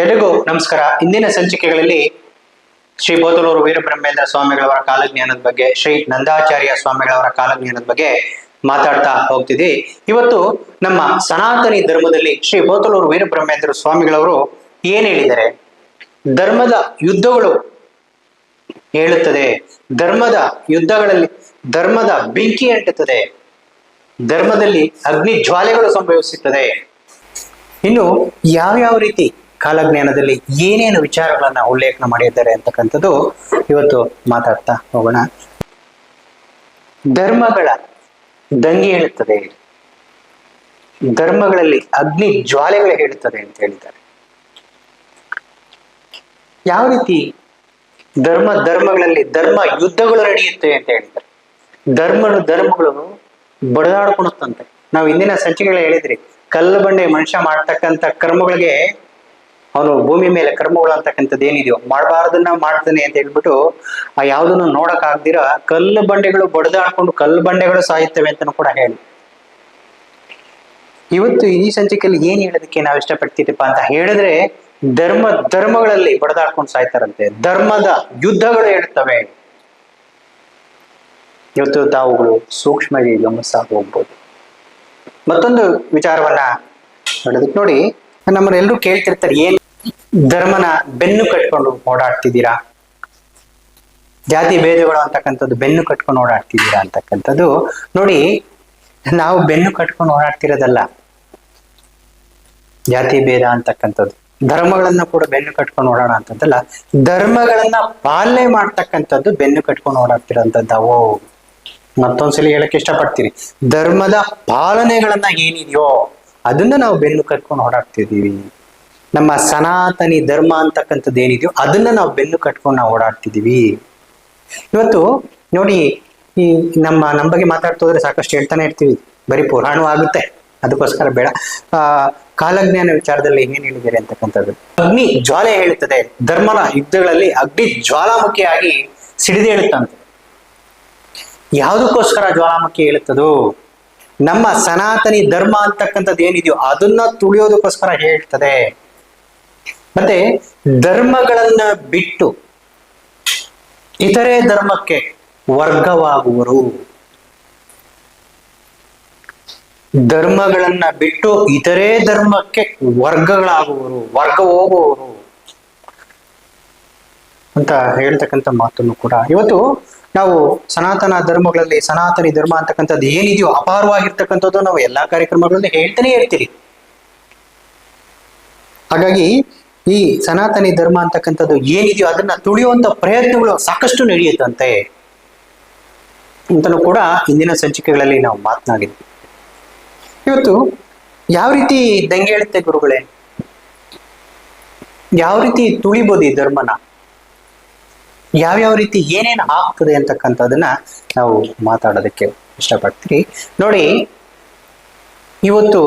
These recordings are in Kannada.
ಎಲ್ರಿಗೂ ನಮಸ್ಕಾರ. ಇಂದಿನ ಸಂಚಿಕೆಗಳಲ್ಲಿ ಶ್ರೀ ಬೋತಲೂರು ವೀರಬ್ರಹ್ಮೇಂದ್ರ ಸ್ವಾಮಿಗಳವರ ಕಾಲಜ್ಞಾನದ ಬಗ್ಗೆ, ಶ್ರೀ ನಂದಾಚಾರ್ಯ ಸ್ವಾಮಿಗಳವರ ಕಾಲಜ್ಞಾನದ ಬಗ್ಗೆ ಮಾತಾಡ್ತಾ ಹೋಗ್ತಿದ್ವಿ. ಇವತ್ತು ನಮ್ಮ ಸನಾತನಿ ಧರ್ಮದಲ್ಲಿ ಶ್ರೀ ಬೋತಲೂರು ವೀರಬ್ರಹ್ಮೇಂದ್ರ ಸ್ವಾಮಿಗಳವರು ಏನ್ ಹೇಳಿದ್ದಾರೆ? ಧರ್ಮದ ಯುದ್ಧಗಳು ಹೇಳುತ್ತದೆ. ಧರ್ಮದ ಯುದ್ಧಗಳಲ್ಲಿ ಧರ್ಮದ ಬೆಂಕಿ ಅಂಟುತ್ತದೆ. ಧರ್ಮದಲ್ಲಿ ಅಗ್ನಿ ಜ್ವಾಲೆಗಳು ಸಂಭವಿಸುತ್ತದೆ. ಇನ್ನು ಯಾವ್ಯಾವ ರೀತಿ ಕಾಲಜ್ಞಾನದಲ್ಲಿ ಏನೇನು ವಿಚಾರಗಳನ್ನ ಉಲ್ಲೇಖನ ಮಾಡಿದ್ದಾರೆ ಅಂತಕ್ಕಂಥದ್ದು ಇವತ್ತು ಮಾತಾಡ್ತಾ ಹೋಗೋಣ. ಧರ್ಮಗಳ ದಂಗೆ ಹೇಳುತ್ತದೆ. ಧರ್ಮಗಳಲ್ಲಿ ಅಗ್ನಿ ಜ್ವಾಲೆಗಳು ಹೇಳುತ್ತದೆ ಅಂತ ಹೇಳಿದ್ದಾರೆ. ಯಾವ ರೀತಿ ಧರ್ಮ ಧರ್ಮಗಳಲ್ಲಿ ಧರ್ಮ ಯುದ್ಧಗಳು ನಡೆಯುತ್ತೆ ಅಂತ ಹೇಳಿದ್ದಾರೆ. ಧರ್ಮ ಧರ್ಮಗಳು ಬಡದಾಡ್ಕೊಳುತ್ತಂತೆ ನಾವು ಇಂದಿನ ಸಂಚಿಕೆಗಳು ಹೇಳಿದ್ರಿ, ಕಲ್ಲು ಬಂಡೆ ಮನುಷ್ಯ ಮಾಡ್ತಕ್ಕಂಥ ಕರ್ಮಗಳಿಗೆ ಅವನು ಭೂಮಿ ಮೇಲೆ ಕರ್ಮಗಳು ಅಂತಕ್ಕಂಥದ್ದು ಏನಿದೆಯೋ, ಮಾಡಬಾರ್ದನ್ನ ಮಾಡ್ತಾನೆ ಅಂತ ಹೇಳ್ಬಿಟ್ಟು ಆ ಯಾವುದನ್ನು ನೋಡಕ್ ಆಗ್ದಿರ ಕಲ್ಲು ಬಂಡೆಗಳು ಬಡದಾಡ್ಕೊಂಡು ಕಲ್ಲು ಬಂಡೆಗಳು ಸಾಯುತ್ತವೆ ಅಂತಲೂ ಕೂಡ ಹೇಳಿ. ಇವತ್ತು ಈ ಸಂಚಿಕೆಯಲ್ಲಿ ಏನ್ ಹೇಳೋದಕ್ಕೆ ನಾವು ಇಷ್ಟಪಡ್ತಿದ್ದೀಪ ಅಂತ ಹೇಳಿದ್ರೆ ಧರ್ಮ, ಧರ್ಮಗಳಲ್ಲಿ ಬಡದಾಡ್ಕೊಂಡು ಸಾಯ್ತಾರಂತೆ. ಧರ್ಮದ ಯುದ್ಧಗಳು ಹೇಳ್ತವೆ ಇವತ್ತು ತಾವುಗಳು ಸೂಕ್ಷ್ಮವಾಗಿ ಗಮನಿಸ್ತಾ ಹೋಗ್ಬೋದು. ಮತ್ತೊಂದು ವಿಚಾರವನ್ನ ನೋಡೋದಕ್ಕೆ ನೋಡಿ. ನಮ್ಮನ್ನೆಲ್ಲರೂ ಕೇಳ್ತಿರ್ತಾರೆ, ಏನ್ ಧರ್ಮನ ಬೆನ್ನು ಕಟ್ಕೊಂಡು ಓಡಾಡ್ತಿದ್ದೀರಾ? ಜಾತಿ ಭೇದಗಳು ಅಂತಕ್ಕಂಥದ್ದು ಬೆನ್ನು ಕಟ್ಕೊಂಡು ಓಡಾಡ್ತಿದ್ದೀರಾ ಅಂತಕ್ಕಂಥದ್ದು, ನೋಡಿ, ನಾವು ಬೆನ್ನು ಕಟ್ಕೊಂಡು ಓಡಾಡ್ತಿರೋದಲ್ಲ. ಜಾತಿ ಭೇದ ಅಂತಕ್ಕಂಥದ್ದು, ಧರ್ಮಗಳನ್ನ ಕೂಡ ಬೆನ್ನು ಕಟ್ಕೊಂಡು ಓಡಾಡ ಅಂತದ್ದಲ್ಲ ಧರ್ಮಗಳನ್ನ ಪಾಲನೆ ಮಾಡ್ತಕ್ಕಂಥದ್ದು ಬೆನ್ನು ಕಟ್ಕೊಂಡು ಓಡಾಡ್ತಿರೋಂಥದ್ದು ಮತ್ತೊಂದ್ಸಲಿ ಹೇಳಕ್ ಇಷ್ಟಪಡ್ತೀನಿ, ಧರ್ಮದ ಪಾಲನೆಗಳನ್ನ ಏನಿದೆಯೋ? ಅದನ್ನ ನಾವು ಬೆನ್ನು ಕಟ್ಕೊಂಡು ಓಡಾಡ್ತಿದ್ದೀವಿ. ನಮ್ಮ ಸನಾತನಿ ಧರ್ಮ ಅಂತಕ್ಕಂಥದ್ದು ಏನಿದೆಯೋ ಅದನ್ನ ನಾವು ಬೆನ್ನು ಕಟ್ಕೊಂಡು ನಾವು ಓಡಾಡ್ತಿದ್ದೀವಿ. ಇವತ್ತು ನೋಡಿ, ಈ ನಮ್ಮ ನಮ್ಮ ಬಗ್ಗೆ ಮಾತಾಡ್ತಾ ಹೋದ್ರೆ ಸಾಕಷ್ಟು ಹೇಳ್ತಾನೆ ಇರ್ತೀವಿ. ಬರೀ ಪುರಾಣ ಆಗುತ್ತೆ. ಅದಕ್ಕೋಸ್ಕರ ಬೇಡ. ಆ, ಕಾಲಜ್ಞಾನ ವಿಚಾರದಲ್ಲಿ ಏನ್ ಹೇಳಿದ್ದಾರೆ ಅಂತಕ್ಕಂಥದ್ದು? ಅಗ್ನಿ ಜ್ವಾಲೆ ಹೇಳುತ್ತದೆ. ಧರ್ಮನ ಯುದ್ಧಗಳಲ್ಲಿ ಅಗ್ನಿ ಜ್ವಾಲಾಮುಖಿಯಾಗಿ ಸಿಡಿದೇಳುತ್ತಂತೆ ಯಾವುದಕ್ಕೋಸ್ಕರ ಜ್ವಾಲಾಮುಖಿ ಹೇಳುತ್ತದೋ? ನಮ್ಮ ಸನಾತನಿ ಧರ್ಮ ಅಂತಕ್ಕಂಥದ್ದು ಏನಿದೆಯೋ ಅದನ್ನ ತುಳಿಯೋದಕ್ಕೋಸ್ಕರ ಹೇಳ್ತದೆ. ಮತ್ತೆ ಧರ್ಮಗಳನ್ನ ಬಿಟ್ಟು ಇತರೆ ಧರ್ಮಕ್ಕೆ ವರ್ಗವಾಗುವರು. ಧರ್ಮಗಳನ್ನ ಬಿಟ್ಟು ಇತರೆ ಧರ್ಮಕ್ಕೆ ವರ್ಗಗಳಾಗುವರು. ವರ್ಗ ಹೋಗುವವರು ಅಂತ ಹೇಳ್ತಕ್ಕಂಥ ಮಾತನ್ನು ಕೂಡ ಇವತ್ತು ನಾವು ಸನಾತನ ಧರ್ಮಗಳಲ್ಲಿ ಸನಾತನಿ ಧರ್ಮ ಅಂತಕ್ಕಂಥದ್ದು ಏನಿದೆಯೋ ಅಪಾರವಾಗಿರ್ತಕ್ಕಂಥದ್ದು ನಾವು ಎಲ್ಲಾ ಕಾರ್ಯಕ್ರಮಗಳಲ್ಲಿ ಹೇಳ್ತಾನೆ ಇರ್ತೀರಿ. ಹಾಗಾಗಿ ಈ ಸನಾತನಿ ಧರ್ಮ ಅಂತಕ್ಕಂಥದ್ದು ಏನಿದೆಯೋ ಅದನ್ನ ತುಳಿಯುವಂತ ಪ್ರಯತ್ನಗಳು ಸಾಕಷ್ಟು ನಡೆಯುತ್ತಂತೆ ಅಂತಲೂ ಕೂಡ ಇಂದಿನ ಸಂಚಿಕೆಗಳಲ್ಲಿ ನಾವು ಮಾತನಾಡಿದ್ವಿ. ಇವತ್ತು ಯಾವ ರೀತಿ ದಂಗೆ ಹೇಳುತ್ತೆ ಗುರುಗಳೇ? ಯಾವ ರೀತಿ ತುಳಿಬೋದು ಈ ಧರ್ಮನ? ಯಾವ್ಯಾವ ರೀತಿ ಏನೇನು ಆಗ್ತದೆ ಅಂತಕ್ಕಂಥದನ್ನ ನಾವು ಮಾತಾಡೋದಕ್ಕೆ ಇಷ್ಟಪಡ್ತೀವಿ ನೋಡಿ, ಇವತ್ತು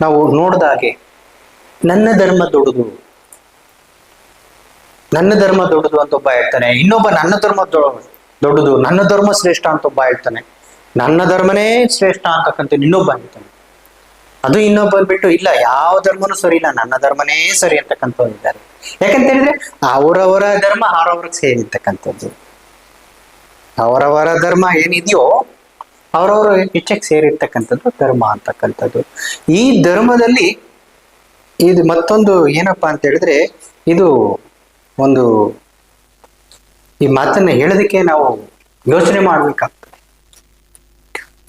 ನಾವು ನೋಡ್ದಾಗೆ ನನ್ನ ಧರ್ಮ ದೊಡ್ಡದು. ನನ್ನ ಧರ್ಮ ದೊಡ್ಡದು ಅಂತ ಒಬ್ಬ ಹೇಳ್ತಾನೆ. ಇನ್ನೊಬ್ಬ ನನ್ನ ಧರ್ಮ ದೊಡ್ಡದು, ನನ್ನ ಧರ್ಮ ಶ್ರೇಷ್ಠ ಅಂತ ಒಬ್ಬ ಹೇಳ್ತಾನೆ. ನನ್ನ ಧರ್ಮನೇ ಶ್ರೇಷ್ಠ ಅಂತಕ್ಕಂಥ ಇನ್ನೊಬ್ಬ ಹೇಳ್ತಾನೆ. ಅದು ಇನ್ನೊಬ್ಬರು ಬಿಟ್ಟು ಇಲ್ಲ, ಯಾವ ಧರ್ಮನೂ ಸರಿ ಇಲ್ಲ, ನನ್ನ ಧರ್ಮನೇ ಸರಿ ಅಂತಕ್ಕಂಥವ್ರು ಇದ್ದಾರೆ. ಯಾಕಂತ ಹೇಳಿದ್ರೆ, ಅವರವರ ಧರ್ಮ ಅವರವ್ರಿಗೆ ಸೇರಿರ್ತಕ್ಕಂಥದ್ದು. ಅವರವರ ಧರ್ಮ ಏನಿದೆಯೋ, ಅವರವರ ಇಚ್ಛೆಗೆ ಸೇರಿರ್ತಕ್ಕಂಥದ್ದು ಧರ್ಮ ಅಂತಕ್ಕಂಥದ್ದು. ಈ ಧರ್ಮದಲ್ಲಿ ಇದು ಮತ್ತೊಂದು ಏನಪ್ಪಾ ಅಂತ ಹೇಳಿದ್ರೆ, ಇದು ಒಂದು ಈ ಮಾತನ್ನ ಹೇಳೋದಕ್ಕೆ ನಾವು ಯೋಚನೆ ಮಾಡ್ಬೇಕಾಗ್ತದೆ.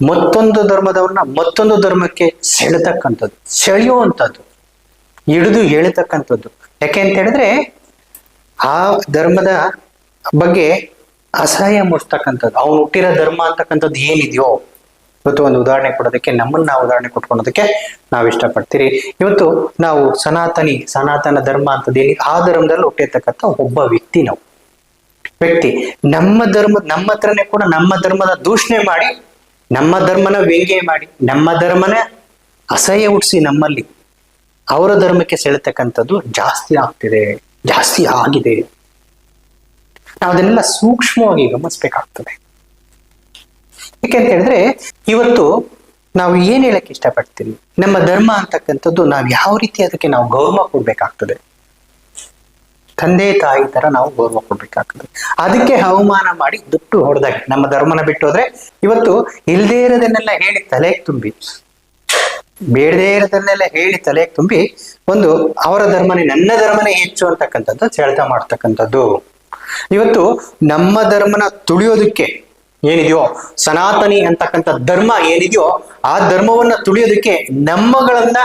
ಮತ್ತೊಂದು ಧರ್ಮದವ್ರನ್ನ ಮತ್ತೊಂದು ಧರ್ಮಕ್ಕೆ ಸೆಳೆತಕ್ಕಂಥದ್ದು, ಸೆಳೆಯುವಂಥದ್ದು, ಹಿಡಿದು ಎಳಿತಕ್ಕಂಥದ್ದು ಯಾಕೆ ಅಂತ ಹೇಳಿದ್ರೆ, ಆ ಧರ್ಮದ ಬಗ್ಗೆ ಅಸಹ್ಯ ಮೂಡಿಸ್ತಕ್ಕಂಥದ್ದು. ಅವನು ಹುಟ್ಟಿರೋ ಧರ್ಮ ಅಂತಕ್ಕಂಥದ್ದು ಏನಿದೆಯೋ, ಇವತ್ತು ಒಂದು ಉದಾಹರಣೆ ಕೊಡೋದಕ್ಕೆ, ನಮ್ಮನ್ನ ಉದಾಹರಣೆ ಕೊಟ್ಕೊಳೋದಕ್ಕೆ ನಾವು ಇಷ್ಟಪಡ್ತೀರಿ. ಇವತ್ತು ನಾವು ಸನಾತನಿ, ಸನಾತನ ಧರ್ಮ ಅಂತದೇನಿ ಆ ಧರ್ಮದಲ್ಲಿ ಹುಟ್ಟಿರ್ತಕ್ಕಂಥ ಒಬ್ಬ ವ್ಯಕ್ತಿ ನಾವು. ವ್ಯಕ್ತಿ, ನಮ್ಮ ಧರ್ಮ, ನಮ್ಮ ಹತ್ರನೇ ಕೂಡ ನಮ್ಮ ಧರ್ಮದ ದೂಷಣೆ ಮಾಡಿ ನಮ್ಮ ಧರ್ಮನ ವ್ಯಂಗ್ಯ ಮಾಡಿ, ನಮ್ಮ ಧರ್ಮನ ಅಸಹ್ಯ ಹುಟ್ಟಿಸಿ ನಮ್ಮಲ್ಲಿ ಅವರ ಧರ್ಮಕ್ಕೆ ಸೆಳೆತಕ್ಕಂಥದ್ದು ಜಾಸ್ತಿ ಆಗ್ತಿದೆ, ಜಾಸ್ತಿ ಆಗಿದೆ. ನಾವು ಅದನ್ನೆಲ್ಲ ಸೂಕ್ಷ್ಮವಾಗಿ ಗಮನಿಸ್ಬೇಕಾಗ್ತದೆ. ಯಾಕೆಂತ ಹೇಳಿದ್ರೆ ಇವತ್ತು ನಾವು ಏನ್ ಹೇಳಕ್ ಇಷ್ಟಪಡ್ತೀವಿ ನಮ್ಮ ಧರ್ಮ ಅಂತಕ್ಕಂಥದ್ದು ನಾವು ಯಾವ ರೀತಿ ಅದಕ್ಕೆ ನಾವು ಗೌರವ ಕೊಡ್ಬೇಕಾಗ್ತದೆ? ತಂದೆ ತಾಯಿ ತರ ನಾವು ಗೌರವ ಕೊಡ್ಬೇಕಾಗ್ತದೆ. ಅದಕ್ಕೆ ಅವಮಾನ ಮಾಡಿ ದುಟ್ಟು ಹೊಡೆದಾಗ ನಮ್ಮ ಧರ್ಮನ ಬಿಟ್ಟು ಹೋದ್ರೆ ಇವತ್ತು ಇಲ್ದೇ ಇರೋದನ್ನೆಲ್ಲ ಹೇಳಿ ತಲೆಗೆ ತುಂಬಿ, ಬೇಡದೇ ಇರೋದನ್ನೆಲ್ಲ ಹೇಳಿ ತಲೆಗೆ ತುಂಬಿ ಒಂದು ಅವರ ಧರ್ಮನೇ, ನನ್ನ ಧರ್ಮನೇ ಹೆಚ್ಚು ಅಂತಕ್ಕಂಥದ್ದು ಸೆಳೆತ ಮಾಡ್ತಕ್ಕಂಥದ್ದು. ಇವತ್ತು ನಮ್ಮ ಧರ್ಮನ ತುಳಿಯೋದಕ್ಕೆ ಏನಿದೆಯೋ, ಸನಾತನಿ ಅಂತಕ್ಕಂಥ ಧರ್ಮ ಏನಿದೆಯೋ, ಆ ಧರ್ಮವನ್ನ ತುಳಿಯೋದಕ್ಕೆ ನಮ್ಮಗಳನ್ನ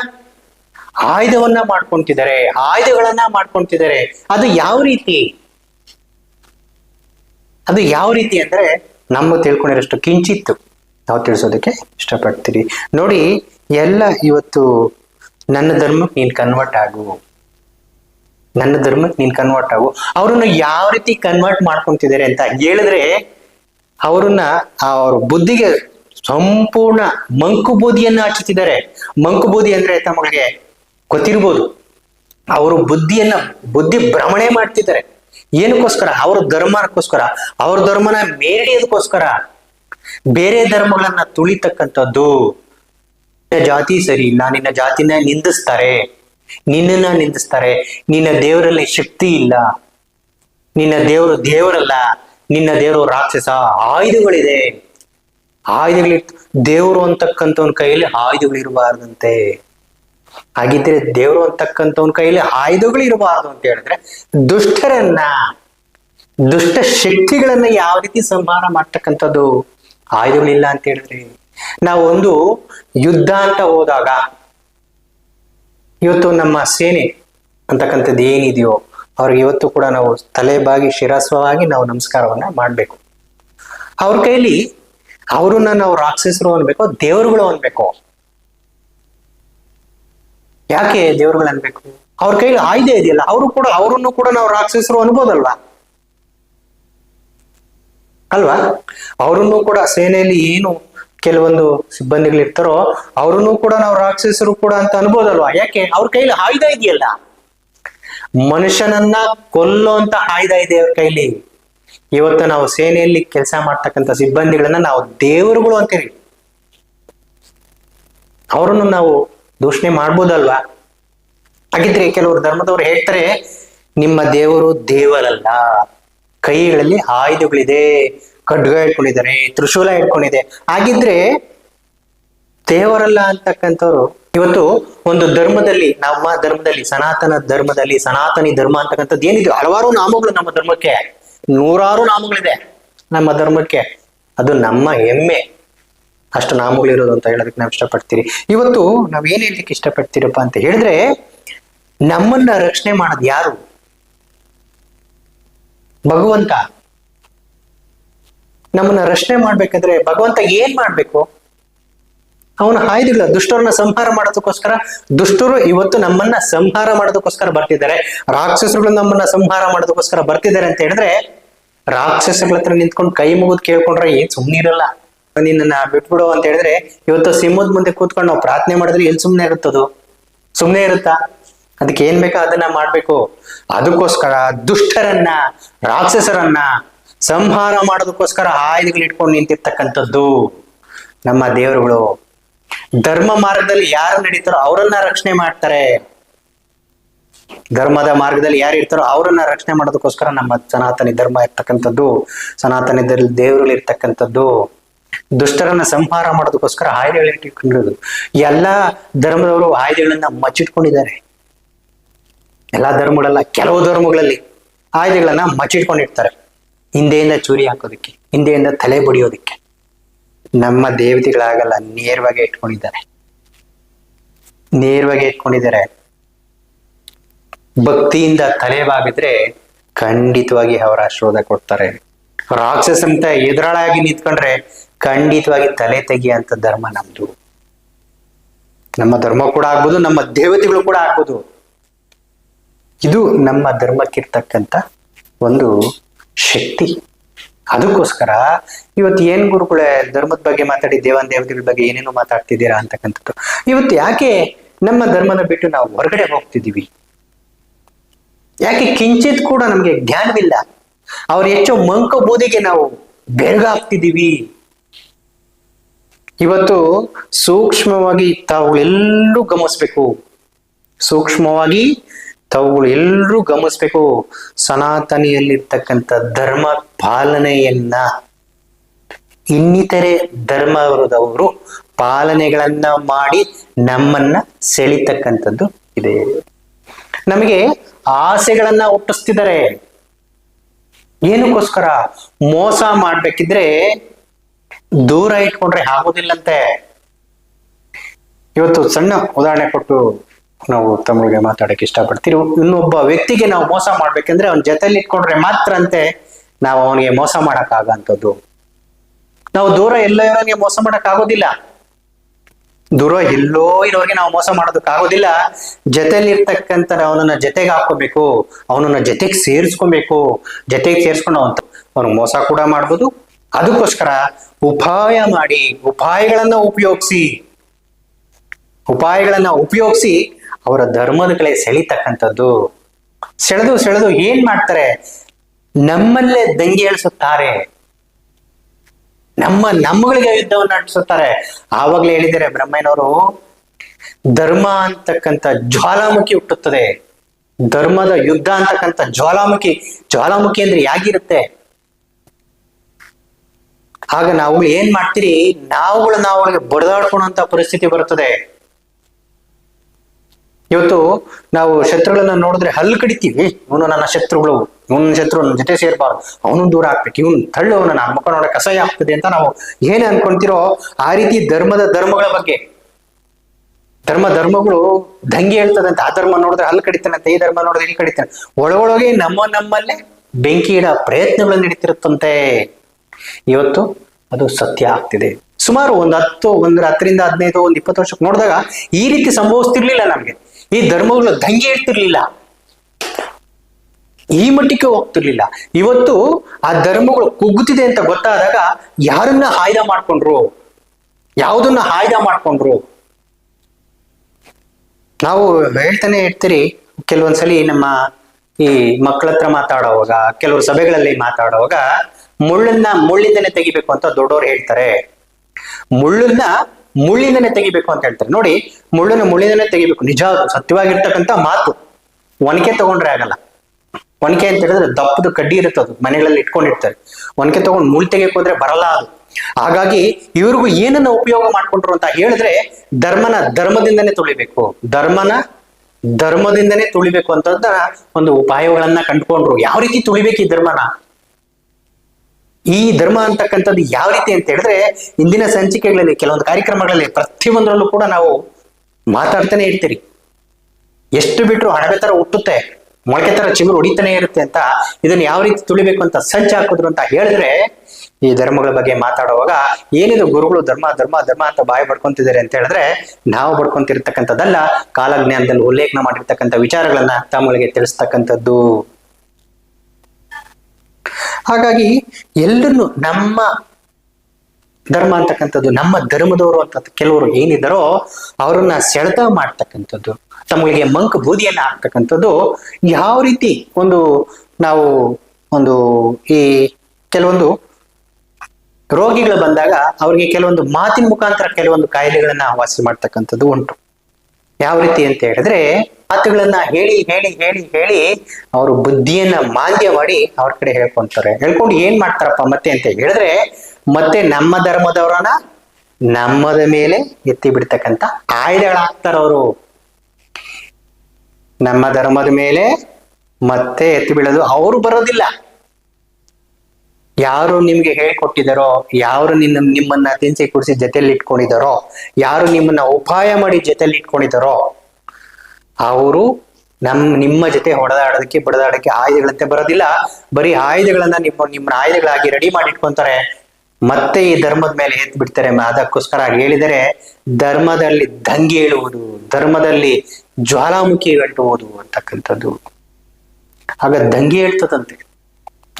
ಆಯುಧವನ್ನ ಮಾಡ್ಕೊಂತಿದ್ದಾರೆ, ಆಯುಧಗಳನ್ನ ಮಾಡ್ಕೊಂತಿದ್ದಾರೆ, ಅದು ಯಾವ ರೀತಿ? ಅದು ಯಾವ ರೀತಿ ಅಂದ್ರೆ ನಮ್ಮ ತಿಳ್ಕೊಂಡಿರೋಷ್ಟು ಕಿಂಚಿತ್ತು ನಾವು ತಿಳಿಸೋದಕ್ಕೆ ಇಷ್ಟಪಡ್ತೀರಿ. ನೋಡಿ, ಎಲ್ಲ ಇವತ್ತು ನನ್ನ ಧರ್ಮಕ್ಕೆ ನೀನ್ ಕನ್ವರ್ಟ್ ಆಗು. ನನ್ನ ಧರ್ಮಕ್ಕೆ ನೀನ್ ಕನ್ವರ್ಟ್ ಆಗು. ಅವ್ರನ್ನ ಯಾವ ರೀತಿ ಕನ್ವರ್ಟ್ ಮಾಡ್ಕೊಂತಿದ್ದಾರೆ ಅಂತ ಹೇಳಿದ್ರೆ ಅವ್ರನ್ನ ಅವ್ರ ಬುದ್ಧಿಗೆ ಸಂಪೂರ್ಣ ಮಂಕು ಬೂದಿಯನ್ನ ಹಚ್ಚುತ್ತಿದ್ದಾರೆ. ಮಂಕು ಬೂದಿ ಅಂದ್ರೆ ತಮಗೆ ಗೊತ್ತಿರ್ಬೋದು. ಅವರು ಬುದ್ಧಿಯನ್ನ, ಬುದ್ಧಿ ಭ್ರಮಣೆ ಮಾಡ್ತಿದ್ದಾರೆ. ಏನಕ್ಕೋಸ್ಕರ? ಅವ್ರ ಧರ್ಮಕ್ಕೋಸ್ಕರ. ಅವ್ರ ಧರ್ಮನ ಮೇರಿಯೋದಕ್ಕೋಸ್ಕರ ಬೇರೆ ಧರ್ಮಗಳನ್ನ ತುಳಿತಕ್ಕಂಥದ್ದು ಜಾತಿ ಸರಿ ಇಲ್ಲ ನಿನ್ನ ಜಾತಿನ ನಿಂದಿಸ್ತಾರೆ. ನಿನ್ನನ್ನ ನಿಂದಿಸ್ತಾರೆ. ನಿನ್ನ ದೇವರಲ್ಲಿ ಶಕ್ತಿ ಇಲ್ಲ. ನಿನ್ನ ದೇವರು ದೇವರಲ್ಲ. ನಿನ್ನ ದೇವರು ರಾಕ್ಷಸ. ಆಯುಧಗಳಿದೆ. ಆಯುಧಗಳಿತ್ತು ದೇವರು ಅಂತಕ್ಕಂಥವನ ಕೈಯಲ್ಲಿ ಆಯುಧಗಳು ಇರಬಾರ್ದಂತೆ ಹಾಗಿದ್ರೆ ದೇವರು ಅಂತಕ್ಕಂಥವನ ಕೈಯಲ್ಲಿ ಆಯುಧಗಳು ಇರಬಾರದು ಅಂತ ಹೇಳಿದ್ರೆ ದುಷ್ಟರನ್ನ, ದುಷ್ಟ ಶಕ್ತಿಗಳನ್ನ ಯಾವ ರೀತಿ ಸಂಹಾರ ಮಾಡ್ತಕ್ಕಂಥದ್ದು ಆಯುಧಗಳಿಲ್ಲ ಅಂತ ಹೇಳಿದ್ರೆ? ನಾವು ಒಂದು ಯುದ್ಧ ಅಂತ ಹೋದಾಗ, ಇವತ್ತು ನಮ್ಮ ಸೇನೆ ಅಂತಕ್ಕಂಥದ್ದು ಏನಿದೆಯೋ, ಅವ್ರಿಗೆ ಇವತ್ತು ಕೂಡ ನಾವು ತಲೆಬಾಗಿ, ಶಿರಸ್ವವಾಗಿ ನಾವು ನಮಸ್ಕಾರವನ್ನ ಮಾಡ್ಬೇಕು. ಅವ್ರ ಕೈಲಿ, ಅವ್ರನ್ನ ನಾವು ರಾಕ್ಷಸರು ಅನ್ಬೇಕು, ದೇವರುಗಳು ಅನ್ಬೇಕು ಯಾಕೆ ದೇವರುಗಳು ಅನ್ಬೇಕು? ಅವ್ರ ಕೈಲಿ ಆಯ್ದೆ ಇದೆಯಲ್ಲ, ಅವರು ಕೂಡ, ಅವರನ್ನು ಕೂಡ ನಾವು ರಾಕ್ಷಸರು ಅನ್ಬೋದಲ್ವಾ? ಅಲ್ವಾ? ಅವರನ್ನು ಕೂಡ ಸೇನೆಯಲ್ಲಿ ಏನು ಕೆಲವೊಂದು ಸಿಬ್ಬಂದಿಗಳು ಇರ್ತಾರೋ ಅವರನ್ನು ಕೂಡ ನಾವು ರಾಕ್ಷಸರು ಕೂಡ ಅಂತ ಅನ್ಬೋದಲ್ವಾ? ಯಾಕೆ? ಅವ್ರ ಕೈಲಿ ಆಯ್ದ ಇದೆಯಲ್ಲ. ಮನುಷ್ಯನನ್ನ ಕೊಲ್ಲೋ ಅಂತ ಆಯ್ದ ಇದೆ ಅವ್ರ ಕೈಲಿ. ಇವತ್ತು ನಾವು ಸೇನೆಯಲ್ಲಿ ಕೆಲಸ ಮಾಡ್ತಕ್ಕಂತ ಸಿಬ್ಬಂದಿಗಳನ್ನ ನಾವು ದೇವರುಗಳು ಅಂತೀರಿ. ಅವರನ್ನು ನಾವು ದೂಷಣೆ ಮಾಡ್ಬೋದಲ್ವಾ? ಹಾಗಿದ್ರೆ ಕೆಲವರು ಧರ್ಮದವರು ಹೇಳ್ತಾರೆ, ನಿಮ್ಮ ದೇವರು ದೇವರಲ್ಲ. ಕೈಗಳಲ್ಲಿ ಆಯುಧಗಳಿದೆ, ಖಡ್ಗ ಇಟ್ಕೊಂಡಿದ್ದಾರೆ, ತ್ರಿಶೂಲ ಇಟ್ಕೊಂಡಿದೆ. ಹಾಗಿದ್ರೆ ದೇವರಲ್ಲ ಅಂತಕ್ಕಂಥವ್ರು, ಇವತ್ತು ಒಂದು ಧರ್ಮದಲ್ಲಿ, ನಮ್ಮ ಧರ್ಮದಲ್ಲಿ, ಸನಾತನ ಧರ್ಮದಲ್ಲಿ, ಸನಾತನಿ ಧರ್ಮ ಅಂತಕ್ಕಂಥದ್ದು ಏನಿದೆ? ಹಲವಾರು ನಾಮಗಳು ನಮ್ಮ ಧರ್ಮಕ್ಕೆ. ನೂರಾರು ನಾಮಗಳಿದೆ ನಮ್ಮ ಧರ್ಮಕ್ಕೆ. ಅದು ನಮ್ಮ ಹೆಮ್ಮೆ. ಅಷ್ಟು ನಾಮಗಳಿರೋದು ಅಂತ ಹೇಳೋದಕ್ಕೆ ನಾವು ಇಷ್ಟಪಡ್ತೀರಿ. ಇವತ್ತು ನಾವ್ ಏನ್ ಹೇಳಲಿಕ್ಕೆ ಇಷ್ಟಪಡ್ತೀರಪ್ಪ ಅಂತ ಹೇಳಿದ್ರೆ, ನಮ್ಮನ್ನ ರಕ್ಷಣೆ ಮಾಡೋದು ಯಾರು? ಭಗವಂತ. ನಮ್ಮನ್ನ ರಕ್ಷಣೆ ಮಾಡ್ಬೇಕಂದ್ರೆ ಭಗವಂತ ಏನ್ ಮಾಡ್ಬೇಕು? ಅವನು ಹಾಯ್ದಿಲ್ಲ, ದುಷ್ಟರನ್ನ ಸಂಹಾರ ಮಾಡೋದಕ್ಕೋಸ್ಕರ, ದುಷ್ಟರು ಇವತ್ತು ನಮ್ಮನ್ನ ಸಂಹಾರ ಮಾಡೋದಕ್ಕೋಸ್ಕರ ಬರ್ತಿದ್ದಾರೆ. ರಾಕ್ಷಸರುಗಳು ನಮ್ಮನ್ನ ಸಂಹಾರ ಮಾಡೋದಕ್ಕೋಸ್ಕರ ಬರ್ತಿದ್ದಾರೆ ಅಂತ ಹೇಳಿದ್ರೆ, ರಾಕ್ಷಸಗಳ ಹತ್ರ ನಿಂತ್ಕೊಂಡು ಕೈ ಮುಗಿದು ಕೇಳ್ಕೊಂಡ್ರೆ ಏನ್ ಸುಮ್ನಿರಲ್ಲ. ನಿನ್ನ ಬಿಟ್ಬಿಡು ಅಂತ ಹೇಳಿದ್ರೆ ಇವತ್ತು ಸಿಂಹದ ಮುಂದೆ ಕೂತ್ಕೊಂಡು ನಾವು ಪ್ರಾರ್ಥನೆ ಮಾಡಿದ್ರೆ ಎಲ್ಲಿ ಸುಮ್ನೆ ಇರುತ್ತದು ಸುಮ್ನೆ ಇರುತ್ತಾ? ಅದಕ್ಕೆ ಏನ್ ಬೇಕೋ ಅದನ್ನ ಮಾಡ್ಬೇಕು. ಅದಕ್ಕೋಸ್ಕರ ದುಷ್ಟರನ್ನ, ರಾಕ್ಷಸರನ್ನ ಸಂಹಾರ ಮಾಡೋದಕ್ಕೋಸ್ಕರ ಆಯುಧಗಳು ಇಟ್ಕೊಂಡು ನಿಂತಿರ್ತಕ್ಕಂಥದ್ದು ನಮ್ಮ ದೇವರುಗಳು. ಧರ್ಮ ಮಾರ್ಗದಲ್ಲಿ ಯಾರು ನಡೀತಾರೋ ಅವರನ್ನ ರಕ್ಷಣೆ ಮಾಡ್ತಾರೆ. ಧರ್ಮದ ಮಾರ್ಗದಲ್ಲಿ ಯಾರು ಇರ್ತಾರೋ ಅವರನ್ನ ರಕ್ಷಣೆ ಮಾಡೋದಕ್ಕೋಸ್ಕರ ನಮ್ಮ ಸನಾತನಿ ಧರ್ಮ ಇರ್ತಕ್ಕಂಥದ್ದು. ಸನಾತನಿ ದೇವರುಗಳು ಇರ್ತಕ್ಕಂಥದ್ದು ದುಷ್ಟರನ್ನ ಸಂಹಾರ ಮಾಡೋದಕ್ಕೋಸ್ಕರ ಆಯುಧಗಳು ಇಟ್ಕೊಂಡಿರೋದು ಎಲ್ಲಾ ಧರ್ಮದವರು ಆಯ್ದೆಗಳನ್ನ ಮಚ್ಚಿಟ್ಕೊಂಡಿದ್ದಾರೆ. ಎಲ್ಲಾ ಧರ್ಮಗಳೆಲ್ಲ, ಕೆಲವು ಧರ್ಮಗಳಲ್ಲಿ ಆಯ್ದೆಗಳನ್ನ ಮಚ್ಚಿಟ್ಕೊಂಡಿರ್ತಾರೆ. ಹಿಂದೆಯಿಂದ ಚೂರಿ ಹಾಕೋದಕ್ಕೆ, ಹಿಂದೆಯಿಂದ ತಲೆ ಬಡಿಯೋದಕ್ಕೆ. ನಮ್ಮ ದೇವತೆಗಳಾಗಲ್ಲ, ನೇರವಾಗಿ ಇಟ್ಕೊಂಡಿದ್ದಾರೆ. ನೇರವಾಗಿ ಇಟ್ಕೊಂಡಿದ್ದಾರೆ. ಭಕ್ತಿಯಿಂದ ತಲೆ ಬಾಗಿದ್ರೆ ಖಂಡಿತವಾಗಿ ಅವರ ಆಶೀರ್ವಾದ ಕೊಡ್ತಾರೆ. ರಾಕ್ಷಸ ಅಂತ ಎದುರಾಳಾಗಿ ನಿಂತ್ಕೊಂಡ್ರೆ ಖಂಡಿತವಾಗಿ ತಲೆ ತೆಗಿಯಂತ ಧರ್ಮ ನಮ್ದು. ನಮ್ಮ ಧರ್ಮ ಕೂಡ ಆಗ್ಬೋದು, ನಮ್ಮ ದೇವತೆಗಳು ಕೂಡ ಆಗ್ಬೋದು. ಇದು ನಮ್ಮ ಧರ್ಮಕ್ಕಿರ್ತಕ್ಕಂಥ ಒಂದು ಶಕ್ತಿ. ಅದಕ್ಕೋಸ್ಕರ ಇವತ್ತು ಏನ್ ಗುರುಗಳೇ ಧರ್ಮದ ಬಗ್ಗೆ ಮಾತಾಡಿ, ದೇವನ್ ದೇವತೆಗಳ ಬಗ್ಗೆ ಏನೇನೋ ಮಾತಾಡ್ತಿದ್ದೀರಾ ಅಂತಕ್ಕಂಥದ್ದು. ಇವತ್ತು ಯಾಕೆ ನಮ್ಮ ಧರ್ಮನ ಬಿಟ್ಟು ನಾವು ಹೊರಗಡೆ ಹೋಗ್ತಿದೀವಿ ಯಾಕೆ ಕಿಂಚಿತ್ ಕೂಡ ನಮ್ಗೆ ಜ್ಞಾನವಿಲ್ಲ? ಅವ್ರ ಹೆಚ್ಚು ಮಂಕ ಬೂದಿಗೆ ನಾವು ಬೆರಗಾಗ್ತಿದೀವಿ ಇವತ್ತು ಸೂಕ್ಷ್ಮವಾಗಿ ತಾವುಗಳೆಲ್ಲರೂ ಗಮನಿಸ್ಬೇಕು. ಸೂಕ್ಷ್ಮವಾಗಿ ತಾವುಗಳು ಎಲ್ಲರೂ ಗಮನಿಸ್ಬೇಕು. ಸನಾತನಿಯಲ್ಲಿರ್ತಕ್ಕಂಥ ಧರ್ಮ ಪಾಲನೆಯನ್ನ. ಇನ್ನಿತರೆ ಧರ್ಮದವರು ಪಾಲನೆಗಳನ್ನ ಮಾಡಿ ನಮ್ಮನ್ನ ಸೆಳಿತಕ್ಕಂಥದ್ದು ಇದೆ. ನಮಗೆ ಆಸೆಗಳನ್ನ ಹುಟ್ಟಿಸ್ತಿದ್ದಾರೆ. ಏನಕ್ಕೋಸ್ಕರ ಮೋಸ ಮಾಡ್ಬೇಕಿದ್ರೆ ದೂರ ಇಟ್ಕೊಂಡ್ರೆ ಆಗೋದಿಲ್ಲಂತೆ. ಇವತ್ತು ಸಣ್ಣ ಉದಾಹರಣೆ ಕೊಟ್ಟು ನಾವು ತಮಿಳಿಗೆ ಮಾತಾಡಕ್ಕೆ ಇಷ್ಟಪಡ್ತೀವಿ. ಇನ್ನೊಬ್ಬ ವ್ಯಕ್ತಿಗೆ ನಾವು ಮೋಸ ಮಾಡ್ಬೇಕಂದ್ರೆ ಅವನ ಜೊತೆಲಿ ಇಟ್ಕೊಂಡ್ರೆ ಮಾತ್ರ ಅಂತೆ ನಾವು ಅವನಿಗೆ ಮೋಸ ಮಾಡಕ್ ಆಗಂತದ್ದು ನಾವು ದೂರ ಎಲ್ಲೋ ಮೋಸ ಮಾಡಕ್ ಆಗೋದಿಲ್ಲ ದೂರ ಎಲ್ಲೋ ಇರೋರಿಗೆ ನಾವು ಮೋಸ ಮಾಡೋದಕ್ಕೆ ಆಗೋದಿಲ್ಲ ಜೊತೆಲಿ ಇರ್ತಕ್ಕಂಥ ಅವನನ್ನ ಜೊತೆಗೆ ಹಾಕೋಬೇಕು ಅವನನ್ನ ಜೊತೆಗೆ ಸೇರಿಸ್ಕೊಬೇಕು, ಜೊತೆಗೆ ಸೇರಿಸ್ಕೊಂಡು ಅವನ್ ಅವನು ಮೋಸ ಕೂಡ ಮಾಡ್ಬೋದು ಅದಕ್ಕೋಸ್ಕರ ಉಪಾಯ ಮಾಡಿ ಉಪಾಯಗಳನ್ನ ಉಪಯೋಗಿಸಿ ಉಪಾಯಗಳನ್ನ ಉಪಯೋಗಿಸಿ ಅವರ ಧರ್ಮದ ಕಡೆ ಸೆಳಿತಕ್ಕಂಥದ್ದು. ಸೆಳೆದು ಸೆಳೆದು ಏನ್ ಮಾಡ್ತಾರೆ? ನಮ್ಮಲ್ಲೇ ದಂಗೆ ಎಳಿಸುತ್ತಾರೆ. ನಮ್ಮ ನಮ್ಮಗಳಿಗೆ ಯುದ್ಧವನ್ನು ನಡೆಸುತ್ತಾರೆ. ಆವಾಗಲೇ ಹೇಳಿದ್ದಾರೆ ಬ್ರಹ್ಮಯ್ಯನವರು, ಧರ್ಮ ಅಂತಕ್ಕಂಥ ಜ್ವಾಲಾಮುಖಿ ಹುಟ್ಟುತ್ತದೆ. ಧರ್ಮದ ಯುದ್ಧ ಅಂತಕ್ಕಂಥ ಜ್ವಾಲಾಮುಖಿ ಜ್ವಾಲಾಮುಖಿ ಅಂದ್ರೆ ಯಾಗಿರುತ್ತೆ? ಆಗ ನಾವು ಏನ್ ಮಾಡ್ತೀರಿ? ನಾವುಗಳು ನಾವುಗಳಿಗೆ ಬಡದಾಡ್ಕೊಳ್ಳುವಂತ ಪರಿಸ್ಥಿತಿ ಬರುತ್ತದೆ. ಇವತ್ತು ನಾವು ಶತ್ರುಗಳನ್ನ ನೋಡಿದ್ರೆ ಹಲ್ಲು ಕಡಿತೀವಿ. ಇವನು ನನ್ನ ಶತ್ರುಗಳು, ಇವನ್ ಶತ್ರು ನನ್ನ ಜೊತೆ ಸೇರ್ಬಾರ್ದು. ಅವನು ದೂರ ಹಾಕ್ಬೇಕು ಇವನ್ ತಳ್ಳು, ಅವನು ನನ್ನ ಮುಖ ನೋಡೋ ಅಸಹ್ಯ ಆಗ್ತದೆ ಅಂತ ನಾವು ಏನೇ ಅನ್ಕೊಂತೀರೋ ಆ ರೀತಿ ಧರ್ಮದ ಧರ್ಮಗಳ ಬಗ್ಗೆ. ಧರ್ಮ ಧರ್ಮಗಳು ದಂಗೆ ಹೇಳ್ತದಂತ ಆ ಧರ್ಮ ನೋಡಿದ್ರೆ ಹಲ್ಲು ಕಡಿತಾನಂತೆ ಈ ಧರ್ಮ ನೋಡಿದ್ರೆ ಇಲ್ಲಿ ಕಡಿತಾನೆ. ಒಳಗೊಳಗೆ ನಮ್ಮ ನಮ್ಮಲ್ಲೇ ಬೆಂಕಿ ಇಡ ಪ್ರಯತ್ನಗಳು ನಡೀತಿರುತ್ತಂತೆ. ಇವತ್ತು ಅದು ಸತ್ಯ ಆಗ್ತಿದೆ. ಸುಮಾರು ಒಂದು ಹತ್ತು, ಒಂದು ಹತ್ತರಿಂದ ಹದಿನೈದು, ಒಂದು ಇಪ್ಪತ್ತು ವರ್ಷಕ್ಕೆ ನೋಡಿದಾಗ ಈ ರೀತಿ ಸಂಭವಿಸ್ತಿರ್ಲಿಲ್ಲ ನಮ್ಗೆ. ಈ ಧರ್ಮಗಳು ದಂಗೆ ಇರ್ತಿರ್ಲಿಲ್ಲ. ಈ ಮಟ್ಟಿಗೆ ಹೋಗ್ತಿರ್ಲಿಲ್ಲ. ಇವತ್ತು ಆ ಧರ್ಮಗಳು ಕುಗ್ಗುತ್ತಿದೆ ಅಂತ ಗೊತ್ತಾದಾಗ ಯಾರನ್ನ ಆಯ್ದ ಮಾಡ್ಕೊಂಡ್ರು? ಯಾವುದನ್ನ ಆಯ್ದ ಮಾಡ್ಕೊಂಡ್ರು? ನಾವು ಹೇಳ್ತಾನೆ ಇರ್ತೀರಿ, ಕೆಲವೊಂದ್ಸಲಿ ನಮ್ಮ ಈ ಮಕ್ಕಳ ಹತ್ರ ಮಾತಾಡುವಾಗ, ಕೆಲವರು ಸಭೆಗಳಲ್ಲಿ ಮಾತಾಡುವಾಗ ಮುಳ್ಳನ್ನ ಮುಳ್ಳಿಂದನೇ ತೆಗಿಬೇಕು ಅಂತ ದೊಡ್ಡವರು ಹೇಳ್ತಾರೆ. ಮುಳ್ಳನ್ನ ಮುಳ್ಳಿಂದನೇ ತೆಗಿಬೇಕು ಅಂತ ಹೇಳ್ತಾರೆ. ನೋಡಿ, ಮುಳ್ಳನ್ನ ಮುಳ್ಳಿಂದನೇ ತೆಗಿಬೇಕು. ನಿಜ, ಸತ್ಯವಾಗಿರ್ತಕ್ಕಂಥ ಮಾತು. ಒನಕೆ ತಗೊಂಡ್ರೆ ಆಗಲ್ಲ. ಒನಕೆ ಅಂತ ಹೇಳಿದ್ರೆ ದಪ್ಪದ ಕಡ್ಡಿ ಇರುತ್ತೆ ಅದು. ಮನೆಗಳಲ್ಲಿ ಇಟ್ಕೊಂಡಿರ್ತಾರೆ. ಒನಕೆ ತಗೊಂಡು ಮುಳ್ಳು ತೆಗಿಯಕ್ಕೆ ಹೋದ್ರೆ ಬರಲ್ಲ ಅದು. ಹಾಗಾಗಿ ಇವ್ರಿಗೂ ಏನನ್ನ ಉಪಯೋಗ ಮಾಡ್ಕೊಂಡ್ರು ಅಂತ ಹೇಳಿದ್ರೆ ಧರ್ಮನ ಧರ್ಮದಿಂದನೇ ತುಳಿಬೇಕು. ಧರ್ಮನ ಧರ್ಮದಿಂದನೇ ತುಳಿಬೇಕು ಅಂತ ಒಂದು ಉಪಾಯಗಳನ್ನ ಕಂಡುಕೊಂಡ್ರು. ಯಾವ ರೀತಿ ತುಳಿಬೇಕು ಈ ಧರ್ಮನ? ಈ ಧರ್ಮ ಅಂತಕ್ಕಂಥದ್ದು ಯಾವ ರೀತಿ ಅಂತ ಹೇಳಿದ್ರೆ ಇಂದಿನ ಸಂಚಿಕೆಗಳಲ್ಲಿ ಕೆಲವೊಂದು ಕಾರ್ಯಕ್ರಮಗಳಲ್ಲಿ ಪ್ರತಿಯೊಂದರಲ್ಲೂ ಕೂಡ ನಾವು ಮಾತಾಡ್ತಾನೆ ಇರ್ತೀರಿ. ಎಷ್ಟು ಬಿಟ್ಟರು ಹಣವೆ ತರ ಹುಟ್ಟುತ್ತೆ, ಮೊಳಕೆ ತರ ಚಿಗುರು ಹೊಡಿತಾನೆ ಇರುತ್ತೆ ಅಂತ ಇದನ್ನ ಯಾವ ರೀತಿ ತುಳಿಬೇಕು ಅಂತ ಸಂಚ ಹಾಕಿದ್ರು ಅಂತ ಹೇಳಿದ್ರೆ ಈ ಧರ್ಮಗಳ ಬಗ್ಗೆ ಮಾತಾಡುವಾಗ ಏನಿದು ಗುರುಗಳು ಧರ್ಮ ಧರ್ಮ ಧರ್ಮ ಅಂತ ಬಾಯಿ ಪಡ್ಕೊಂತಿದ್ದಾರೆ ಅಂತ ಹೇಳಿದ್ರೆ ನಾವು ಪಡ್ಕೊಂತಿರ್ತಕ್ಕಂಥದ್ದಲ್ಲ ಕಾಲಜ್ಞಾನದಲ್ಲಿ ಉಲ್ಲೇಖನ ಮಾಡಿರ್ತಕ್ಕಂಥ ವಿಚಾರಗಳನ್ನ ತಮ್ಮಗಳಿಗೆ ತಿಳಿಸ್ತಕ್ಕಂಥದ್ದು. ಹಾಗಾಗಿ ಎಲ್ಲರನ್ನು ನಮ್ಮ ಧರ್ಮ ಅಂತಕ್ಕಂಥದ್ದು, ನಮ್ಮ ಧರ್ಮದವರು ಅಂತ ಕೆಲವರು ಏನಿದ್ದಾರೋ ಅವರನ್ನ ಸೆಳೆತ ಮಾಡ್ತಕ್ಕಂಥದ್ದು ತಮಗೆ ಮಂಕ ಬೂದಿಯನ್ನ ಹಾಕ್ತಕ್ಕಂಥದ್ದು ಯಾವ ರೀತಿ ಒಂದು ನಾವು ಒಂದು ಈ ಕೆಲವೊಂದು ರೋಗಿಗಳು ಬಂದಾಗ ಅವ್ರಿಗೆ ಕೆಲವೊಂದು ಮಾತಿನ ಮುಖಾಂತರ ಕೆಲವೊಂದು ಕಾಯಿಲೆಗಳನ್ನ ವಾಸಿ ಮಾಡ್ತಕ್ಕಂಥದ್ದು ಉಂಟು. ಯಾವ ರೀತಿ ಅಂತ ಹೇಳಿದ್ರೆ ಮಾತುಗಳನ್ನ ಹೇಳಿ ಹೇಳಿ ಹೇಳಿ ಹೇಳಿ ಅವರು ಬುದ್ಧಿಯನ್ನ ಮಾಂದ್ಯ ಮಾಡಿ ಅವ್ರ ಕಡೆ ಹೇಳ್ಕೊಂತಾರೆ. ಹೇಳ್ಕೊಂಡು ಏನ್ ಮಾಡ್ತಾರಪ್ಪ ಮತ್ತೆ ಅಂತ ಹೇಳಿದ್ರೆ ಮತ್ತೆ ನಮ್ಮ ಧರ್ಮದವರನ್ನ ನಮ್ಮದ ಮೇಲೆ ಎತ್ತಿ ಬಿಡ್ತಕ್ಕಂತ ಅವರು. ನಮ್ಮ ಧರ್ಮದ ಮೇಲೆ ಮತ್ತೆ ಎತ್ತಿ ಬೀಳೋದು ಅವರು ಬರೋದಿಲ್ಲ. ಯಾರು ನಿಮ್ಗೆ ಹೇಳ್ಕೊಟ್ಟಿದಾರೋ, ಯಾರು ನಿನ್ನ, ನಿಮ್ಮನ್ನ ತಿನ್ಸಿ ಕುಡಿಸಿ ಜೊತೆಲಿ ಇಟ್ಕೊಂಡಿದಾರೋ, ಯಾರು ನಿಮ್ಮನ್ನ ಉಪಾಯ ಮಾಡಿ ಜೊತೆಲಿ ಇಟ್ಕೊಂಡಿದಾರೋ, ಅವರು ನಮ್, ನಿಮ್ಮ ಜೊತೆ ಹೊಡೆದಾಡೋದಕ್ಕೆ ಬಡದಾಡೋಕೆ ಆಯುಧಗಳಂತೆ ಬರೋದಿಲ್ಲ. ಬರೀ ಆಯುಧಗಳನ್ನ ನಿಮ್ಮ ನಿಮ್ಮ ಆಯುಧಗಳಾಗಿ ರೆಡಿ ಮಾಡಿ ಇಟ್ಕೊಂತಾರೆ. ಮತ್ತೆ ಈ ಧರ್ಮದ ಮೇಲೆ ಎತ್ ಬಿಡ್ತಾರೆ ಅದಕ್ಕೋಸ್ಕರ ಹೇಳಿದರೆ, ಧರ್ಮದಲ್ಲಿ ದಂಗೆ ಏಳುವುದು, ಧರ್ಮದಲ್ಲಿ ಜ್ವಾಲಾಮುಖಿ ಗಂಟುವುದು ಅಂತಕ್ಕಂಥದ್ದು. ಆಗ ದಂಗೆ ಹೇಳ್ತದಂತೆ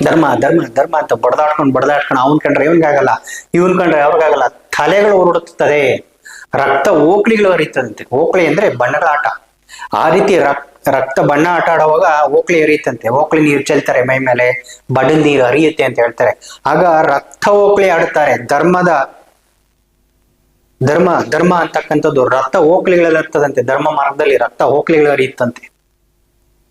ಧರ್ಮ ಧರ್ಮ ಧರ್ಮ ಅಂತ ಬಡದಾಡ್ಕೊಂಡು ಬಡದಾಡ್ಕೊಂಡು ಅವನ್ ಕಂಡ್ರೆ ಇವನ್ಗಾಗಲ್ಲ ಇವನ್ ಕಂಡ್ರೆ ಅವ್ರಿಗಾಗಲ್ಲ ತಲೆಗಳು ಉರುಡುತ್ತದೆ ರಕ್ತ ಓಕ್ಳಿಗಳು ಹರಿತದಂತೆ ಓಕ್ಳಿ ಅಂದ್ರೆ ಬಣ್ಣಗಳ ಆಟ. ಆ ರೀತಿ ರಕ್, ರಕ್ತ ಬಣ್ಣ ಆಟ ಆಡುವಾಗ ಓಕ್ಳಿ ಹರಿಯುತ್ತಂತೆ. ಓಕ್ಳಿ ನೀರು ಚೆಲ್ತಾರೆ ಮೈ ಮೇಲೆ, ಬಡಲ್ ನೀರು ಹರಿಯುತ್ತೆ ಅಂತ ಹೇಳ್ತಾರೆ. ಆಗ ರಕ್ತ ಓಕ್ಳಿ ಆಡುತ್ತಾರೆ. ಧರ್ಮದ, ಧರ್ಮ ಧರ್ಮ ಅಂತಕ್ಕಂಥದ್ದು ರಕ್ತ ಓಕ್ಳಿಗಳಲ್ಲಿ ಇರ್ತದಂತೆ ಧರ್ಮ ಮಾರ್ಗದಲ್ಲಿ ರಕ್ತ ಓಕ್ಳಿಗಳು ಹರಿಯುತ್ತಂತೆ.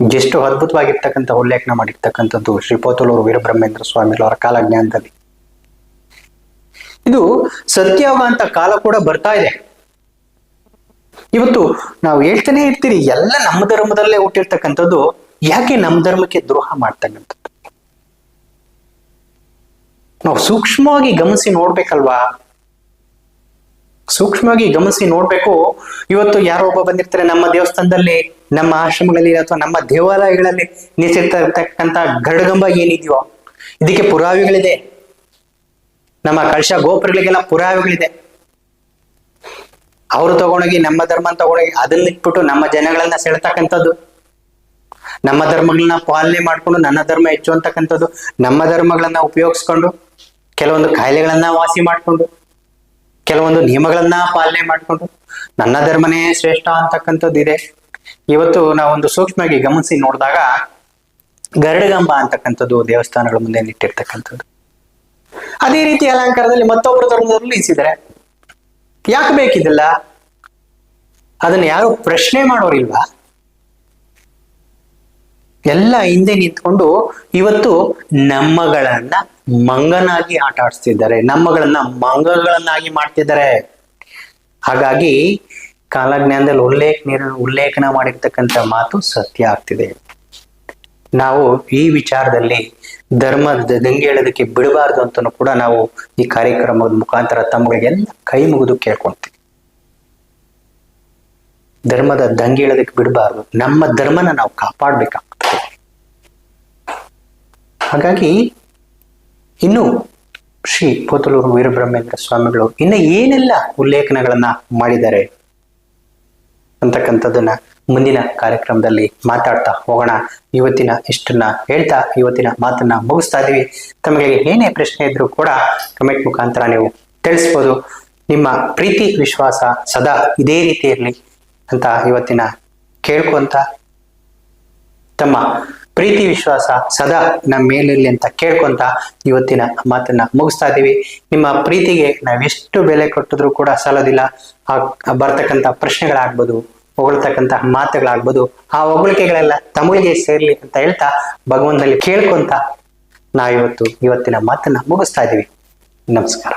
ಎಷ್ಟು ಅದ್ಭುತವಾಗಿರ್ತಕ್ಕಂಥ ಉಲ್ಲೇಖನ ಮಾಡಿರ್ತಕ್ಕಂಥದ್ದು ಶ್ರೀ ಪೋತಲೂರು ವೀರಬ್ರಹ್ಮೇಂದ್ರ ಸ್ವಾಮಿಗಳವರ ಕಾಲಜ್ಞಾನದಲ್ಲಿ. ಇದು ಸತ್ಯಯೋಗ ಕಾಲ ಕೂಡ ಬರ್ತಾ ಇದೆ. ಇವತ್ತು ನಾವು ಹೇಳ್ತಾನೆ ಇರ್ತೀರಿ, ಎಲ್ಲ ನಮ್ಮ ಧರ್ಮದಲ್ಲೇ ಹುಟ್ಟಿರ್ತಕ್ಕಂಥದ್ದು ಯಾಕೆ ನಮ್ಮ ಧರ್ಮಕ್ಕೆ ದ್ರೋಹ ಮಾಡ್ತಕ್ಕಂಥದ್ದು? ನಾವು ಸೂಕ್ಷ್ಮವಾಗಿ ಗಮನಿಸಿ ನೋಡ್ಬೇಕಲ್ವಾ? ಸೂಕ್ಷ್ಮವಾಗಿ ಗಮನಿಸಿ ನೋಡ್ಬೇಕು. ಇವತ್ತು ಯಾರೋ ಒಬ್ಬ ಬಂದಿರ್ತಾರೆ ನಮ್ಮ ದೇವಸ್ಥಾನದಲ್ಲಿ, ನಮ್ಮ ಆಶ್ರಮಗಳಲ್ಲಿ ಅಥವಾ ನಮ್ಮ ದೇವಾಲಯಗಳಲ್ಲಿ ನಿಂತಿರ್ತಕ್ಕಂಥ ಗರುಡಗಂಬ ಏನಿದೆಯೋ, ಇದಕ್ಕೆ ಪುರಾವೆಗಳಿದೆ. ನಮ್ಮ ಕಳಶ ಗೋಪುರಗಳಿಗೆಲ್ಲ ಪುರಾವೆಗಳಿದೆ. ಅವರು ತಗೊಂಡೋಗಿ, ನಮ್ಮ ಧರ್ಮ ತಗೊಂಡೋಗಿ ಅದನ್ನ ಇಟ್ಬಿಟ್ಟು ನಮ್ಮ ಜನಗಳನ್ನ ಸೆಳ್ತಕ್ಕಂಥದ್ದು. ನಮ್ಮ ಧರ್ಮಗಳನ್ನ ಪಾಲನೆ ಮಾಡ್ಕೊಂಡು ನನ್ನ ಧರ್ಮ ಹೆಚ್ಚು ಅಂತಕ್ಕಂಥದ್ದು. ನಮ್ಮ ಧರ್ಮಗಳನ್ನ ಉಪಯೋಗಿಸ್ಕೊಂಡು, ಕೆಲವೊಂದು ಕಾಯಿಲೆಗಳನ್ನ ವಾಸಿ ಮಾಡ್ಕೊಂಡು. ಕೆಲವೊಂದು ನಿಯಮಗಳನ್ನ ಪಾಲನೆ ಮಾಡಿಕೊಂಡು ನನ್ನ ಧರ್ಮನೇ ಶ್ರೇಷ್ಠ ಅಂತಕ್ಕಂಥದ್ದು ಇದೆ. ಇವತ್ತು ನಾವೊಂದು ಸೂಕ್ಷ್ಮವಾಗಿ ಗಮನಿಸಿ ನೋಡಿದಾಗ ಗರಡಗಂಬ ಅಂತಕ್ಕಂಥದ್ದು ದೇವಸ್ಥಾನಗಳ ಮುಂದೆ ನಿಟ್ಟಿರ್ತಕ್ಕಂಥದ್ದು ಅದೇ ರೀತಿ ಅಲಂಕಾರದಲ್ಲಿ ಮತ್ತೊಬ್ಬರು ಧರ್ಮದಲ್ಲೂ ಇಸಿದರೆ ಯಾಕೆ ಬೇಕಿದಿಲ್ಲ ಅದನ್ನ ಯಾರು ಪ್ರಶ್ನೆ ಮಾಡೋರಿಲ್ವಾ? ಎಲ್ಲ ಹಿಂದೆ ನಿಂತ್ಕೊಂಡು ಇವತ್ತು ನಮ್ಮಗಳನ್ನ ಮಂಗನಾಗಿ ಆಟ ಆಡಿಸ್ತಿದ್ದಾರೆ ನಮ್ಮಗಳನ್ನ ಮಂಗಗಳನ್ನಾಗಿ ಮಾಡ್ತಿದ್ದಾರೆ. ಹಾಗಾಗಿ ಕಾಲಜ್ಞಾನದಲ್ಲಿ ಉಲ್ಲೇಖ ಉಲ್ಲೇಖನ ಮಾಡಿರ್ತಕ್ಕಂಥ ಮಾತು ಸತ್ಯ ಆಗ್ತಿದೆ. ನಾವು ಈ ವಿಚಾರದಲ್ಲಿ ಧರ್ಮ ದಂಗೆ ಹೇಳೋದಕ್ಕೆ ಬಿಡಬಾರ್ದು ಅಂತಲೂ ಕೂಡ ನಾವು ಈ ಕಾರ್ಯಕ್ರಮದ ಮುಖಾಂತರ ತಮ್ಮಗಳಿಗೆಲ್ಲ ಕೈ ಮುಗಿದು ಕೇಳ್ಕೊಂತೀವಿ. ಧರ್ಮದ ದಂಗೆ ಹೇಳೋದಕ್ಕೆ ಬಿಡಬಾರ್ದು, ನಮ್ಮ ಧರ್ಮನ ನಾವು ಕಾಪಾಡ್ಬೇಕಾಗ್ತದೆ. ಹಾಗಾಗಿ ಇನ್ನು ಶ್ರೀ ಪೋತಲೂರು ವೀರಬ್ರಹ್ಮೇಂದ್ರ ಸ್ವಾಮಿಗಳು ಇನ್ನು ಏನೆಲ್ಲ ಉಲ್ಲೇಖನಗಳನ್ನ ಮಾಡಿದ್ದಾರೆ ಅಂತಕ್ಕಂಥದ್ದನ್ನ ಮುಂದಿನ ಕಾರ್ಯಕ್ರಮದಲ್ಲಿ ಮಾತಾಡ್ತಾ ಹೋಗೋಣ. ಇವತ್ತಿನ ಇಷ್ಟನ್ನ ಹೇಳ್ತಾ ಇವತ್ತಿನ ಮಾತನ್ನ ಮುಗಿಸ್ತಾ ಇದೀವಿ ತಮಗೆ ಏನೇ ಪ್ರಶ್ನೆ ಇದ್ರೂ ಕೂಡ ಕಮೆಂಟ್ ಮುಖಾಂತರ ನೀವು ತಿಳಿಸ್ಬೋದು. ನಿಮ್ಮ ಪ್ರೀತಿ, ವಿಶ್ವಾಸ ಸದಾ ಇದೇ ರೀತಿ ಇರಲಿ ಅಂತ ಇವತ್ತಿನ ಕೇಳ್ಕೊಂತ ತಮ್ಮ ಪ್ರೀತಿ ವಿಶ್ವಾಸ ಸದಾ ನಮ್ಮ ಮೇಲಿರಲಿ ಅಂತ ಕೇಳ್ಕೊಂತ ಇವತ್ತಿನ ಮಾತನ್ನ ಮುಗಿಸ್ತಾ ಇದೀವಿ. ನಿಮ್ಮ ಪ್ರೀತಿಗೆ ನಾವೆಷ್ಟು ಬೆಲೆ ಕೊಟ್ಟಿದ್ರು ಕೂಡ ಸಲ್ಲೋದಿಲ್ಲ ಆ ಬರ್ತಕ್ಕಂಥ ಪ್ರಶ್ನೆಗಳಾಗ್ಬೋದು ಹೊಗಳ್ತಕ್ಕಂತಹ ಮಾತುಗಳಾಗ್ಬೋದು, ಆ ಹೊಗಳಿಕೆಗಳೆಲ್ಲ ತಮಿಳಿಗೆ ಸೇರ್ಲಿ ಅಂತ ಹೇಳ್ತಾ ಭಗವಂತನಲ್ಲಿ ಕೇಳ್ಕೊಂತ ನಾವಿವತ್ತು ಇವತ್ತಿನ ಮಾತನ್ನ ಮುಗಿಸ್ತಾ ಇದ್ದೀವಿ ನಮಸ್ಕಾರ.